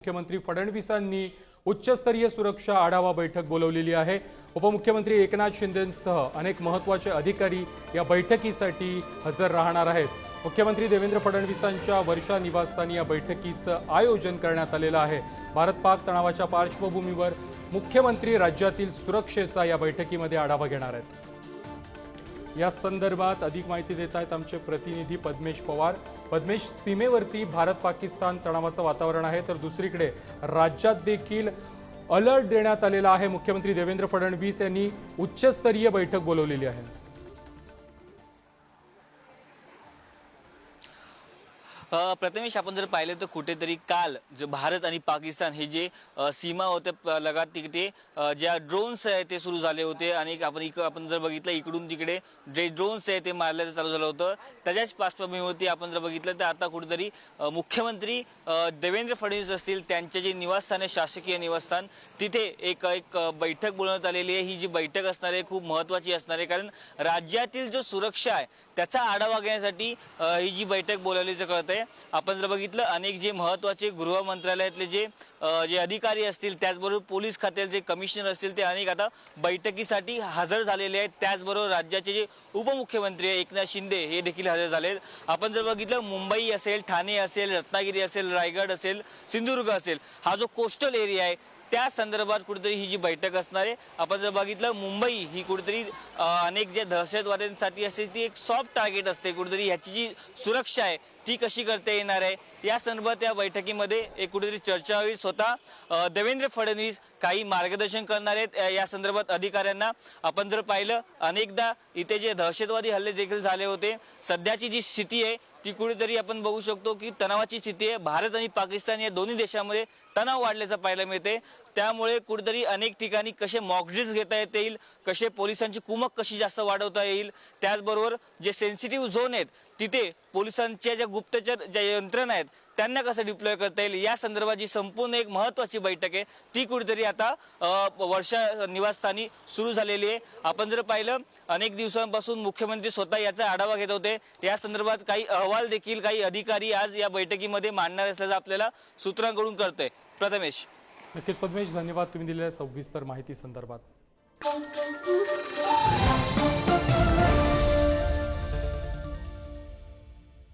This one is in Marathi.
मुख्यमंत्री फडणवीसांनी उच्चस्तरीय सुरक्षा आढावा बैठक बोलवलेली आहे. उपमुख्यमंत्री एकनाथ शिंदेसह अनेक महत्त्वाचे अधिकारी या बैठकीसाठी हजर राहणार आहेत. मुख्यमंत्री देवेंद्र फडणवीसांच्या वर्षा निवासस्थानी या बैठकीचं आयोजन करण्यात आलेलं आहे. भारत पाक तणावाच्या पार्श्वभूमीवर मुख्यमंत्री राज्यातील सुरक्षेचा या बैठकीमध्ये आढावा घेणार आहेत. या संदर्भात अधिक माहिती देत आहेत आमचे प्रतिनिधी पद्मेश पवार. पद्मेश सीमेवरती भारत पाकिस्तान तणावाचं वातावरण आहे तर दुसरीकडे राज्यात देखील अलर्ट देण्यात आलेला आहे मुख्यमंत्री देवेंद्र फडणवीस यांनी उच्चस्तरीय बैठक बोलवलेली आहे. प्रथमेश आपण जर पाहिलं तर कुठेतरी काल जे भारत आणि पाकिस्तान हे जे सीमा होते लगात तिकडे ज्या ड्रोन्स आहे ते सुरू झाले होते आणि आपण इक आपण जर बघितलं इकडून तिकडे जे ड्रोन्स आहे ते मारल्याचं चालू झालं होतं. त्याच्याच पार्श्वभूमीवरती आपण जर बघितलं तर आता कुठेतरी मुख्यमंत्री देवेंद्र फडणवीस असतील त्यांचे जे निवासस्थान आहे शासकीय निवासस्थान तिथे एक एक बैठक बोलवण्यात आलेली आहे. ही जी बैठक असणार आहे खूप महत्त्वाची असणार आहे. कारण राज्यातील जो सुरक्षा आहे त्याचा आढावा घेण्यासाठी ही जी बैठक बोलावल्याचं कळत आहे आपण जर बघितलं अनेक जे महत्त्वाचे गृह मंत्रालयातले जे जे अधिकारी असतील त्याचबरोबर पोलीस खात्याचे जे कमिशनर असतील ते अनेक आता बैठकीसाठी हजर झालेले आहेत. त्याचबरोबर राज्याचे जे उपमुख्यमंत्री आहे एकनाथ शिंदे हे देखील हजर झाले आहेत. आपण जर बघितलं मुंबई असेल ठाणे असेल रत्नागिरी असेल रायगड असेल सिंधुदुर्ग असेल हा जो कोस्टल एरिया आहे त्या संदर्भात कुठेतरी ही जी बैठक असणार आहे आपण जर बघितलं मुंबई ही कुठेतरी अनेक ज्या दहशतवाद्यांसाठी असते ती एक सॉफ्ट टार्गेट असते कुठेतरी ह्याची जी सुरक्षा आहे ती कशी करता येणार आहे? या संदर्भात या बैठकीमध्ये एक कुठेतरी चर्चा होईल. स्वतः देवेंद्र फडणवीस काही मार्गदर्शन करणार आहेत या संदर्भात अधिकाऱ्यांना. आपण जर पाहिलं अनेकदा इथे जे दहशतवादी हल्ले देखील झाले होते सध्याची जी स्थिती आहे ती कुठेतरी आपण बघू शकतो की तणावाची स्थिती आहे. भारत आणि पाकिस्तान या दोन्ही देशामध्ये तणाव वाढल्याचं पाहायला मिळते. त्यामुळे कुठेतरी अनेक ठिकाणी कसे मॉकड्रिल्स घेता येता येईल कसे पोलिसांची कुमक कशी जास्त वाढवता येईल त्याचबरोबर जे सेन्सिटिव्ह झोन आहेत तिथे पोलिसांच्या ज्या गुप्तचर ज्या यंत्रणा आहेत त्यांना कसं डिप्लॉय करता येईल? या संदर्भात जी संपूर्ण एक महत्वाची बैठक आहे. ती कुठेतरी आता वर्षा निवासस्थानी सुरू झालेली आहे. आपण जर पाहिलं अनेक दिवसांपासून मुख्यमंत्री स्वतः याचा आढावा घेत होते. या संदर्भात काही अहवाल देखील काही अधिकारी आज या बैठकीमध्ये मांडणार असल्याचं आपल्याला सूत्रांकडून कळतंय. प्रथमेश. नक्कीच पद्मेश धन्यवाद तुम्ही दिलेल्या सविस्तर माहिती संदर्भात.